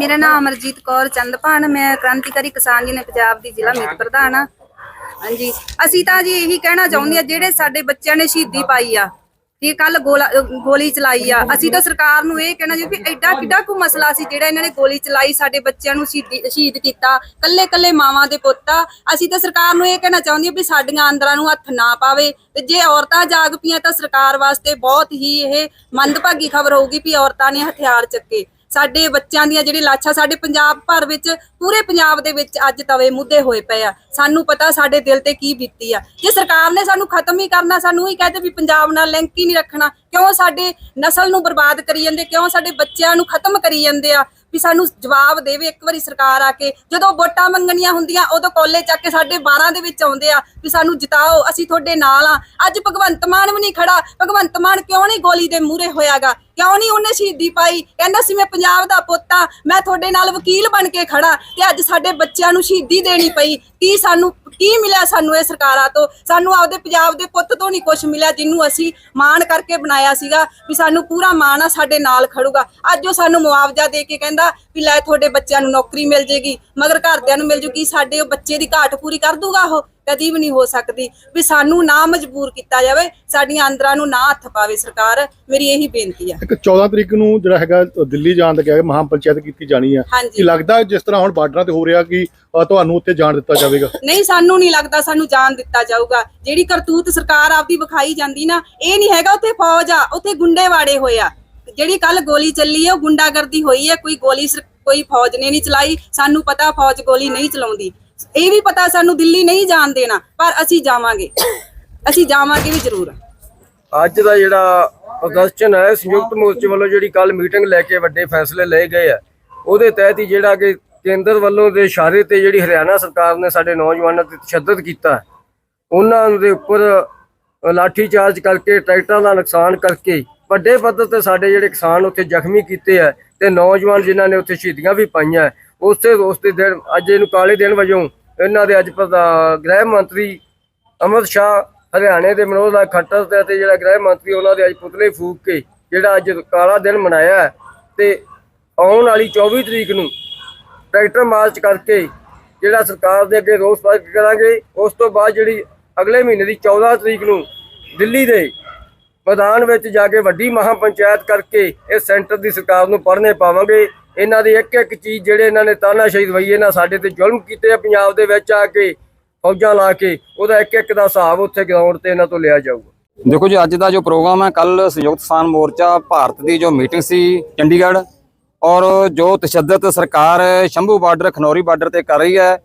ਮੇਰਾ ਨਾਮ ਅਮਰਜੀਤ ਕੌਰ ਚੰਦਪਾਨ ਮੈਂ ਕ੍ਰਾਂਤੀਕਾਰੀ ਕਿਸਾਨ ਜੀ ਨੇ ਪੰਜਾਬ ਦੀ ਜ਼ਿਲ੍ਹਾ ਮੀਤ ਪ੍ਰਧਾਨ ਆ ਹਾਂਜੀ, ਅਸੀਂ ਤਾਂ ਜੀ ਇਹੀ ਕਹਿਣਾ ਚਾਹੁੰਦੇ ਆ ਜਿਹੜੇ ਸਾਡੇ ਬੱਚਿਆਂ ਨੇ ਸ਼ਹੀਦੀ ਪਾਈ ਆ, ਇਹ ਕੱਲ ਗੋਲੀ ਚਲਾਈ ਆ, ਅਸੀਂ ਤਾਂ ਸਰਕਾਰ ਨੂੰ ਇਹ ਕਹਿਣਾ ਜੀ ਵੀ ਐਡਾ ਕਿੱਡਾ ਕੁ ਮਸਲਾ ਸੀ ਜਿਹੜਾ ਇਹਨਾਂ ਨੇ ਗੋਲੀ ਚਲਾਈ, ਸਾਡੇ ਬੱਚਿਆਂ ਨੂੰ ਸ਼ਹੀਦੀ, ਸ਼ਹੀਦ ਕੀਤਾ ਕੱਲੇ ਕੱਲੇ ਮਾਵਾਂ ਦੇ ਪੁੱਤ ਆ। ਅਸੀਂ ਤਾਂ ਸਰਕਾਰ ਨੂੰ ਇਹ ਕਹਿਣਾ ਚਾਹੁੰਦੇ ਆ ਵੀ ਸਾਡੀਆਂ ਅੰਦਰਾਂ ਨੂੰ ਹੱਥ ਨਾ ਪਾਵੇ, ਤੇ ਜੇ ਔਰਤਾਂ ਜਾਗ ਪਈਆਂ ਤਾਂ ਸਰਕਾਰ ਵਾਸਤੇ ਬਹੁਤ ਹੀ ਇਹ ਮੰਦਭਾਗੀ ਖਬਰ ਹੋਊਗੀ ਵੀ ਔਰਤਾਂ ਨੇ ਹਥਿਆਰ ਚੱਕੇ। ਸਾਡੇ ਬੱਚਿਆਂ ਦੀਆਂ ਜਿਹੜੀ ਲਾਸ਼ਾਂ ਸਾਡੇ ਪੰਜਾਬ ਭਰ ਵਿੱਚ, ਪੂਰੇ ਪੰਜਾਬ ਦੇ ਵਿੱਚ ਅੱਜ ਤਵੇ ਮੁੱਦੇ ਹੋਏ ਪਏ ਆ। ਸਾਨੂੰ ਪਤਾ ਸਾਡੇ ਦਿਲ ਤੇ ਕੀ ਬੀਤੀ ਆ। ਜੇ ਸਰਕਾਰ ਨੇ ਸਾਨੂੰ ਖਤਮ ਹੀ ਕਰਨਾ, ਸਾਨੂੰ ਹੀ ਕਹਦੇ ਵੀ ਪੰਜਾਬ ਨਾਲ ਲਿੰਕ ਹੀ ਨਹੀਂ ਰੱਖਣਾ। ਕਿਉਂ ਸਾਡੇ ਨਸਲ ਨੂੰ ਬਰਬਾਦ ਕਰੀ ਜਾਂਦੇ? ਕਿਉਂ ਸਾਡੇ ਬੱਚਿਆਂ ਨੂੰ ਖਤਮ ਕਰੀ ਜਾਂਦੇ ਆ? ਵੀ ਸਾਨੂੰ ਜਵਾਬ ਦੇਵੇ ਇੱਕ ਵਾਰੀ ਸਰਕਾਰ ਆ ਕੇ। ਜਦੋਂ ਵੋਟਾਂ ਮੰਗਣੀਆਂ ਹੁੰਦੀਆਂ, ਉਦੋਂ ਕੋਲੇ ਚੱਕ ਕੇ ਸਾਡੇ 12 ਦੇ ਵਿੱਚ ਆਉਂਦੇ ਆ ਵੀ ਸਾਨੂੰ ਜਿਤਾਓ, ਅਸੀਂ ਤੁਹਾਡੇ ਨਾਲ ਆ। ਅੱਜ ਭਗਵੰਤ ਮਾਨ ਵੀ ਨਹੀਂ ਖੜਾ। ਭਗਵੰਤ ਮਾਨ ਕਿਉਂ ਨਹੀਂ ਗੋਲੀ ਦੇ ਮੂਹਰੇ ਹੋਇਆਗਾ? ਕਿਉਂ ਨਹੀਂ ਉਹਨੇ ਸ਼ਹੀਦੀ ਪਾਈ? ਕਹਿੰਦਾ ਸੀ, ਮੈਂ ਪੰਜਾਬ ਦਾ ਪੁੱਤ ਆ ਮੈਂ ਤੁਹਾਡੇ ਨਾਲ ਵਕੀਲ ਬਣ ਕੇ ਖੜਾ ਤੇ ਅੱਜ ਸਾਡੇ ਬੱਚਿਆਂ ਨੂੰ ਸ਼ਹੀਦੀ ਦੇਣੀ ਪਈ। ਕੀ ਸਾਨੂੰ ਕੀ ਮਿਲਿਆ ਸਾਨੂੰ ਇਹ ਸਰਕਾਰਾਂ ਤੋਂ? ਸਾਨੂੰ ਆਪਦੇ ਪੰਜਾਬ ਦੇ ਪੁੱਤ ਤੋਂ ਨਹੀਂ ਕੁਝ ਮਿਲਿਆ, ਜਿਹਨੂੰ ਅਸੀਂ ਮਾਣ ਕਰਕੇ ਬਣਾਇਆ ਸੀਗਾ ਵੀ ਸਾਨੂੰ ਪੂਰਾ ਮਾਣ ਆ, ਸਾਡੇ ਨਾਲ ਖੜੂਗਾ। ਅੱਜ ਉਹ ਸਾਨੂੰ ਮੁਆਵਜ਼ਾ ਦੇ ਕੇ ਕਹਿੰਦਾ ਵੀ ਲੈ ਤੁਹਾਡੇ ਬੱਚਿਆਂ ਨੂੰ ਨੌਕਰੀ ਮਿਲ ਜੇਗੀ, ਮਗਰ ਘਰਦਿਆਂ ਨੂੰ ਮਿਲ ਜੂਗੀ ਸਾਡੇ ਉਹ ਬੱਚੇ ਦੀ ਘਾਟ ਪੂਰੀ ਕਰ ਦੂਗਾ ਉਹ? ਕਦੀ ਵੀ ਨਹੀਂ ਹੋ ਸਕਦੀ ਵੀ ਸਾਨੂੰ ਨਾ ਮਜਬੂਰ ਕੀਤਾ ਜਾਵੇ ਸਾਡੀਆਂ ਅੰਦਰਾਂ ਨੂੰ ਨਾ ਹੱਥ ਪਾਵੇ ਸਰਕਾਰ। ਮੇਰੀ ਇਹੀ ਬੇਨਤੀ ਆ। ਇੱਕ 14 ਤਰੀਕ ਨੂੰ ਜਿਹੜਾ ਹੈਗਾ ਦਿੱਲੀ ਜਾਣ ਦਾ ਕਿਹਾ ਮਹਾ ਪੰਚਾਇਤ ਕੀਤੀ ਜਾਣੀ ਆ। ਕੀ ਲੱਗਦਾ ਜਿਸ ਤਰ੍ਹਾਂ ਹੁਣ ਬਾਰਡਰਾਂ ਤੇ ਹੋ ਰਿਹਾ ਕਿ ਤੁਹਾਨੂੰ ਉੱਥੇ ਜਾਣ ਦਿੱਤਾ ਜਾਵੇਗਾ? ਨਹੀਂ ਸਾਨੂੰ ਨਹੀਂ ਲੱਗਦਾ ਸਾਨੂੰ ਜਾਣ ਦਿੱਤਾ ਜਾਊਗਾ। ਜਿਹੜੀ ਕਰਤੂਤ ਸਰਕਾਰ ਆਪਦੀ ਵਿਖਾਈ ਜਾਂਦੀ ਨਾ ਇਹ ਨਹੀਂ ਹੈਗਾ ਉੱਥੇ ਫੌਜ ਆ ਉੱਥੇ ਗੁੰਡੇ ਵਾੜੇ ਹੋਏ ਆ। ਜਿਹੜੀ ਕੱਲ ਗੋਲੀ ਚੱਲੀ ਹੈ ਉਹ ਗੁੰਡਾਗਰਦੀ ਹੋਈ ਹੈ ਕੋਈ ਗੋਲੀ ਕੋਈ ਫੌਜ ਨੇ ਨਹੀਂ ਚਲਾਈ। ਸਾਨੂੰ ਪਤਾ ਫੌਜ ਗੋਲੀ ਨਹੀਂ ਚਲਾਉਂਦੀ। ਇਹ ਵੀ ਪਤਾ ਸਾਨੂੰ ਦਿੱਲੀ ਨਹੀਂ ਜਾਣ ਦੇਣਾ, ਪਰ ਅਸੀਂ ਜਾਵਾਂਗੇ। ਅਸੀਂ ਜਾਵਾਂਗੇ ਵੀ ਜ਼ਰੂਰ। ਅੱਜ ਦਾ ਜਿਹੜਾ ਪ੍ਰਦਰਸ਼ਨ ਹੈ, ਸੰਯੁਕਤ ਮੋਰਚੇ ਵੱਲੋਂ ਜਿਹੜੀ ਕੱਲ ਮੀਟਿੰਗ ਲੈ ਕੇ ਵੱਡੇ ਫੈਸਲੇ ਲਏ ਗਏ ਆ, ਉਹਦੇ ਤਹਿਤ ਹੀ ਜਿਹੜਾ ਕਿ ਕੇਂਦਰ ਵੱਲੋਂ ਦੇ ਇਸ਼ਾਰੇ ਤੇ ਜਿਹੜੀ ਹਰਿਆਣਾ ਸਰਕਾਰ ਨੇ ਸਾਡੇ ਨੌਜਵਾਨਾਂ ਤੇ ਤਸ਼ੱਦਦ ਕੀਤਾ ਉਹਨਾਂ ਦੇ ਉੱਪਰ ਲਾਠੀ ਚਾਰਜ ਕਰਕੇ, ਟਰੈਕਟਰਾਂ ਦਾ ਨੁਕਸਾਨ ਕਰਕੇ, ਵੱਡੇ ਪੱਧਰ ਤੇ ਸਾਡੇ ਜਿਹੜੇ ਕਿਸਾਨ ਉੱਥੇ ਜ਼ਖਮੀ ਕੀਤੇ ਆ, ਤੇ ਨੌਜਵਾਨ ਜਿਨ੍ਹਾਂ ਨੇ ਉੱਥੇ ਸ਼ਹੀਦੀਆਂ ਵੀ ਪਾਈਆਂ ਉਸੇ ਉਸ ਦੇ ਦਿਨ, ਅੱਜ ਇਹਨੂੰ ਕਾਲੇ ਦਿਨ ਵਜੋਂ ਇਹਨਾਂ ਦੇ ਅੱਜ ਪ੍ਰਧਾ- ਗ੍ਰਹਿ ਮੰਤਰੀ ਅਮਰ ਸ਼ਾਹ ਹਰਿਆਣੇ ਦੇ ਮਨੋਜ ਦਾ ਖੱਟਰ ਤੇ ਅਤੇ ਜਿਹੜਾ ਗ੍ਰਹਿ ਮੰਤਰੀ ਉਹਨਾਂ ਦੇ ਅੱਜ ਪੁਤਲੇ ਫੂਕ ਕੇ ਜਿਹੜਾ ਅੱਜ ਕਾਲਾ ਦਿਨ ਮਨਾਇਆ ਹੈ ਤੇ ਆਉਣ ਵਾਲੀ 24 ਤਰੀਕ ਨੂੰ ਟਰੈਕਟਰ ਮਾਰਚ ਕਰਕੇ ਜਿਹੜਾ ਸਰਕਾਰ ਦੇ ਅੱਗੇ ਰੋਸ ਪ੍ਰਗਟ ਕਰਾਂਗੇ, ਉਸ ਤੋਂ ਬਾਅਦ ਜਿਹੜੀ ਅਗਲੇ ਮਹੀਨੇ ਦੀ 14 ਤਰੀਕ ਨੂੰ ਦਿੱਲੀ ਦੇ ਮੈਦਾਨ ਵਿੱਚ ਜਾ ਕੇ ਵੱਡੀ ਮਹਾ ਪੰਚਾਇਤ ਕਰਕੇ ਇਹ ਸੈਂਟਰ ਦੀ ਸਰਕਾਰ ਨੂੰ ਪੜ੍ਹਨੇ ਪਾਵਾਂਗੇ। ਇਹਨਾਂ ਦੀ ਇੱਕ ਇੱਕ ਚੀਜ਼ ਜਿਹੜੇ ਇਹਨਾਂ ਨੇ ਤਾਨਾਸ਼ਾਹੀ ਦਵਾਈ ਇਹਨਾਂ ਸਾਡੇ ਤੇ ਜ਼ੁਲਮ ਕੀਤੇ ਆ, ਪੰਜਾਬ ਦੇ ਵਿੱਚ ਆ ਕੇ ਫੌਜਾਂ ਲਾ ਕੇ, ਉਹਦਾ ਇੱਕ ਇੱਕ ਦਾ ਹਿਸਾਬ ਉੱਥੇ ਗਰਾਊਂਡ ਤੇ ਇਹਨਾਂ ਤੋਂ ਲਿਆ ਜਾਊਗਾ। ਦੇਖੋ ਜੀ, ਅੱਜ ਦਾ ਜੋ ਪ੍ਰੋਗਰਾਮ ਹੈ ਕੱਲ ਸੰਯੁਕਤ ਕਿਸਾਨ ਮੋਰਚਾ ਭਾਰਤ ਦੀ ਜੋ ਮੀਟਿੰਗ ਸੀ ਚੰਡੀਗੜ੍ਹ, ਔਰ ਜੋ ਤਸ਼ੱਦਦ ਸਰਕਾਰ ਸ਼ੰਭੂ ਬਾਰਡਰ, ਖਨੌਰੀ ਬਾਰਡਰ ਤੇ ਕਰ ਰਹੀ ਹੈ,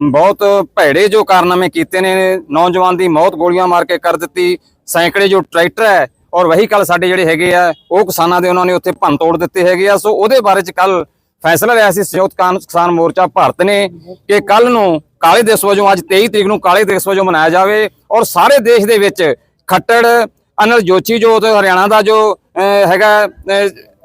ਬਹੁਤ ਭੈੜੇ ਜੋ ਕਾਰਨਾਮੇ ਕੀਤੇ ਨੇ, ਨੌਜਵਾਨ ਦੀ ਮੌਤ ਗੋਲੀਆਂ ਮਾਰ ਕੇ ਕਰ ਦਿੱਤੀ, ਸੈਂਕੜੇ ਜੋ ਟਰੈਕਟਰ ਹੈ ਔਰ ਵਹੀ ਕੱਲ ਸਾਡੇ ਜਿਹੜੇ ਹੈਗੇ ਆ, ਉਹ ਕਿਸਾਨਾਂ ਦੇ ਉਹਨਾਂ ਨੇ ਉੱਥੇ ਭੰਨ ਤੋੜ ਦਿੱਤੇ ਹੈਗੇ ਆ। ਸੋ ਉਹਦੇ ਬਾਰੇ ਚ ਕੱਲ ਫੈਸਲਾ ਲਿਆ ਸੀ ਸੰਯੁਕਤ ਕਾਨ- ਕਿਸਾਨ ਮੋਰਚਾ ਭਾਰਤ ਨੇ ਕਿ ਕੱਲ ਨੂੰ ਕਾਲੇ ਦਿਵਸ ਵਜੋਂ, ਅੱਜ 23 ਤਰੀਕ ਨੂੰ ਕਾਲੇ ਦਿਵਸ ਵਜੋਂ ਮਨਾਇਆ ਜਾਵੇ ਔਰ ਸਾਰੇ ਦੇਸ਼ ਦੇ ਵਿੱਚ ਖੱਟੜ, ਅਨਲ ਜੋਚੀ ਜੋ ਹਰਿਆਣਾ ਦਾ ਜੋ ਹੈਗਾ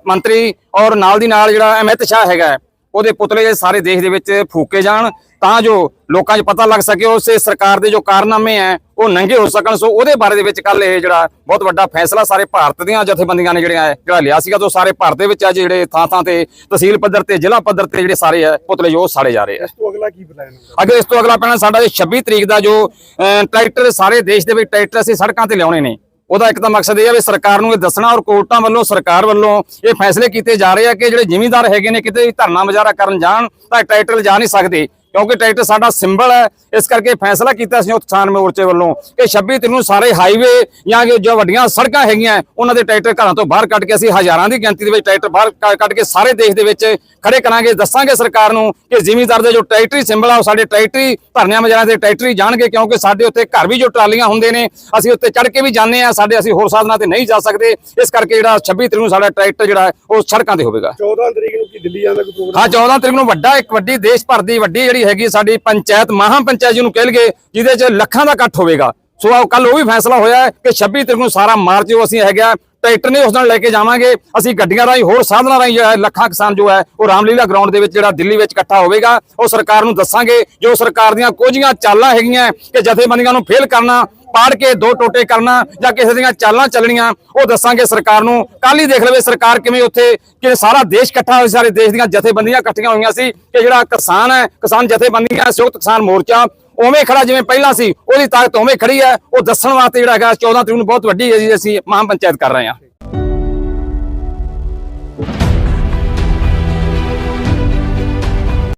ਮੰਤਰੀ ਔਰ ਨਾਲ ਦੀ ਨਾਲ ਜਿਹੜਾ ਅਮਿਤ ਸ਼ਾਹ ਹੈਗਾ ਉਹਦੇ ਪੁਤਲੇ ਜਿਹੜੇ ਸਾਰੇ ਦੇਸ਼ ਦੇ ਵਿੱਚ ਫੂਕੇ ਜਾਣ ਤਾਂ ਜੋ ਲੋਕਾਂ 'ਚ ਪਤਾ ਲੱਗ ਸਕੇ ਉਸੇ ਸਰਕਾਰ ਦੇ ਜੋ ਕਾਰਨਾਮੇ ਹੈ ਉਹ ਨੰਗੇ ਹੋ ਸਕਣ। ਸੋ ਉਹਦੇ ਬਾਰੇ ਦੇ ਵਿੱਚ ਕੱਲ ਇਹ ਜਿਹੜਾ ਬਹੁਤ ਵੱਡਾ ਫੈਸਲਾ ਸਾਰੇ ਭਾਰਤ ਦੀਆਂ ਜਥੇਬੰਦੀਆਂ ਨੇ ਜਿਹੜੀਆਂ ਹੈ, ਜਿਹੜਾ ਲਿਆ ਸੀਗਾ ਤੋਂ ਸਾਰੇ ਭਾਰਤ ਦੇ ਵਿੱਚ ਅੱਜ ਜਿਹੜੇ ਥਾਂ ਥਾਂ ਤੇ ਤਹਿਸੀਲ ਪੱਧਰ ਤੇ ਜ਼ਿਲ੍ਹਾ ਪੱਧਰ ਤੇ ਜਿਹੜੇ ਸਾਰੇ ਹੈ ਪੁਤਲੇ ਜੋ ਸਾੜੇ ਜਾ ਰਹੇ ਆ ਇਸ ਤੋਂ ਅਗਲਾ ਕੀ ਪਲਾਨ ਅਗਰ ਇਸ ਤੋਂ ਅਗਲਾ ਪੈਣਾ ਸਾਡਾ ਇਹ 26 ਤਰੀਕ ਦਾ ਜੋ ਟਰੈਕਟਰ ਸਾਰੇ ਦੇਸ਼ ਦੇ ਵਿੱਚ ਟਰੈਕਟਰ ਅਸੀਂ ਸੜਕਾਂ ਤੇ ਲਿਆਉਣੇ ਨੇ। ਉਹਦਾ ਇੱਕ ਤਾਂ ਮਕਸਦ ਇਹ ਹੈ ਵੀ ਸਰਕਾਰ ਨੂੰ ਇਹ ਦੱਸਣਾ ਔਰ ਕੋਰਟਾਂ ਵੱਲੋਂ, ਸਰਕਾਰ ਵੱਲੋਂ ਇਹ ਫੈਸਲੇ ਕੀਤੇ ਜਾ ਰਹੇ ਆ ਕਿ ਜਿਹੜੇ ਜ਼ਿਮੀਂਦਾਰ ਹੈਗੇ ਨੇ ਕਿਤੇ ਵੀ ਧਰਨਾ ਮੁਜ਼ਾਹਰਾ ਕਰਨ ਜਾਣ ਤਾਂ ਟਾਈਟਲ ਜਾ ਨਹੀਂ ਸਕਦੇ। ਕਿਉਂਕਿ ਟਰੈਕਟਰ ਸਾਡਾ ਸਿੰਬਲ ਹੈ ਇਸ ਕਰਕੇ ਫੈਸਲਾ ਕੀਤਾ ਸੀ ਉਹ ਕਿਸਾਨ ਮੋਰਚੇ ਵੱਲੋਂ ਕਿ 26 ਤਰੀਕ ਨੂੰ ਸਾਰੇ ਹਾਈਵੇ ਜਾਂ ਕਿ ਜੋ ਵੱਡੀਆਂ ਸੜਕਾਂ ਹੈਗੀਆਂ ਉਹਨਾਂ ਦੇ ਟਰੈਕਟਰ ਘਰਾਂ ਤੋਂ ਬਾਹਰ ਕੱਢ ਕੇ ਅਸੀਂ ਹਜ਼ਾਰਾਂ ਦੀ ਗਿਣਤੀ ਦੇ ਵਿੱਚ ਟਰੈਕਟਰ ਬਾਹਰ ਕੱਢ ਕੇ ਸਾਰੇ ਦੇਸ਼ ਦੇ ਵਿੱਚ ਖੜੇ ਕਰਾਂਗੇ ਦੱਸਾਂਗੇ ਸਰਕਾਰ ਨੂੰ ਕਿ ਜ਼ਿਮੀਂਦਾਰ ਦੇ ਜੋ ਟਰੈਕਟਰੀ ਸਿੰਬਲ ਆ ਉਹ ਸਾਡੇ ਟਰੈਕਟਰੀ ਧਰਨਿਆਂ ਮਜਾਰਾਂ ਦੇ ਟਰੈਕਟਰੀ ਜਾਣਗੇ ਕਿਉਂਕਿ ਸਾਡੇ ਉੱਤੇ ਘਰ ਵੀ ਜੋ ਟਰਾਲੀਆਂ ਹੁੰਦੇ ਨੇ ਅਸੀਂ ਉੱਤੇ ਚੜ ਕੇ ਵੀ ਜਾਂਦੇ ਆ ਸਾਡੇ ਅਸੀਂ ਹੋਰ ਸਾਧਨਾਂ ਤੇ ਨਹੀਂ ਜਾ ਸਕਦੇ ਇਸ ਕਰਕੇ ਜਿਹੜਾ 26 ਤਰੀਕ ਨੂੰ ਸਾਡਾ ਟਰੈਕਟਰ ਜਿਹੜਾ ਉਹ ਸੜਕਾਂ ਤੇ ਹੋਵੇਗਾ। 14 ਤਰੀਕ ਨੂੰ ਕੀ ਦਿੱਲੀ ਜਾਣ ਦਾ ਕੋਈ ਪ੍ਰੋਗਰਾਮ ਹਾਂ 14 ਤਰੀਕ ਨੂੰ ਵੱਡਾ ਇੱਕ ਵੱਡੀ ਦੇਸ਼ ਭਰ ਦੀ ਵੱਡੀ ਜਿਹੜੀ ਹੈਗੀ ਸਾਡੀ ਪੰਚਾਇਤ ਮਹਾ ਪੰਚਾਇਤ ਜਿਹਨੂੰ ਕਹਿ ਲਈਏ, ਜਿਹਦੇ 'ਚ ਲੱਖਾਂ ਦਾ ਇਕੱਠ ਹੋਵੇਗਾ। ਸੋ ਕੱਲ ਉਹ ਵੀ ਫੈਸਲਾ ਹੋਇਆ ਕਿ 26 ਤਰੀਕ ਨੂੰ ਸਾਰਾ ਮਾਰਚ ਜੋ ਅਸੀਂ ਹੈਗਾ ਟਰੈਕਟਰ ਨੇ ਉਸ ਨਾਲ ਲੈ ਕੇ ਜਾਵਾਂਗੇ। ਅਸੀਂ ਗੱਡੀਆਂ ਰਾਹੀਂ ਹੋਰ ਸਾਧਨਾਂ ਰਾਹੀਂ ਜਿਹੜਾ ਹੈ, ਲੱਖਾਂ ਕਿਸਾਨ ਜੋ ਹੈ, ਉਹ ਰਾਮਲੀਲਾ ਗਰਾਊਂਡ ਦੇ ਵਿੱਚ ਜਿਹੜਾ ਦਿੱਲੀ ਵਿੱਚ ਇਕੱਠਾ ਹੋਵੇਗਾ। ਉਹ ਸਰਕਾਰ ਨੂੰ ਦੱਸਾਂਗੇ, ਜੋ ਸਰਕਾਰ ਦੀਆਂ ਕੋਝੀਆਂ ਚਾਲਾਂ ਹੈਗੀਆਂ ਕਿ ਜਥੇਬੰਦੀਆਂ ਨੂੰ ਫੇਲ ਕਰਨਾ ਪਾੜ ਕੇ ਦੋ ਟੋਟੇ ਕਰਨਾ ਜਾਂ ਕਿਸੇ ਦੀਆਂ ਚਾਲਾਂ ਚੱਲਣੀਆਂ, ਉਹ ਦੱਸਾਂਗੇ ਸਰਕਾਰ ਨੂੰ। ਕੱਲ ਹੀ ਦੇਖ ਲਵੇ ਸਰਕਾਰ ਕਿਵੇਂ ਉੱਥੇ ਕਿ ਸਾਰਾ ਦੇਸ਼ ਇਕੱਠਾ ਹੋਇਆ ਸਾਰੇ ਦੇਸ਼ ਦੀਆਂ ਜਥੇਬੰਦੀਆਂ ਇਕੱਠੀਆਂ ਹੋਈਆਂ ਸੀ ਕਿ ਜਿਹੜਾ ਕਿਸਾਨ ਹੈ, ਕਿਸਾਨ ਜਥੇਬੰਦੀਆਂ ਸੰਯੁਕਤ ਕਿਸਾਨ ਮੋਰਚਾ ਉਵੇਂ ਖੜਾ ਜਿਵੇਂ ਪਹਿਲਾਂ ਸੀ, ਉਹਦੀ ਤਾਕਤ ਉਵੇਂ ਖੜੀ ਹੈ। ਉਹ ਦੱਸਣ ਵਾਸਤੇ ਜਿਹੜਾ ਹੈਗਾ 14 ਤਰੀਕ ਨੂੰ ਬਹੁਤ ਵੱਡੀ ਅਸੀਂ ਮਹਾਂ ਪੰਚਾਇਤ ਕਰ ਰਹੇ ਹਾਂ।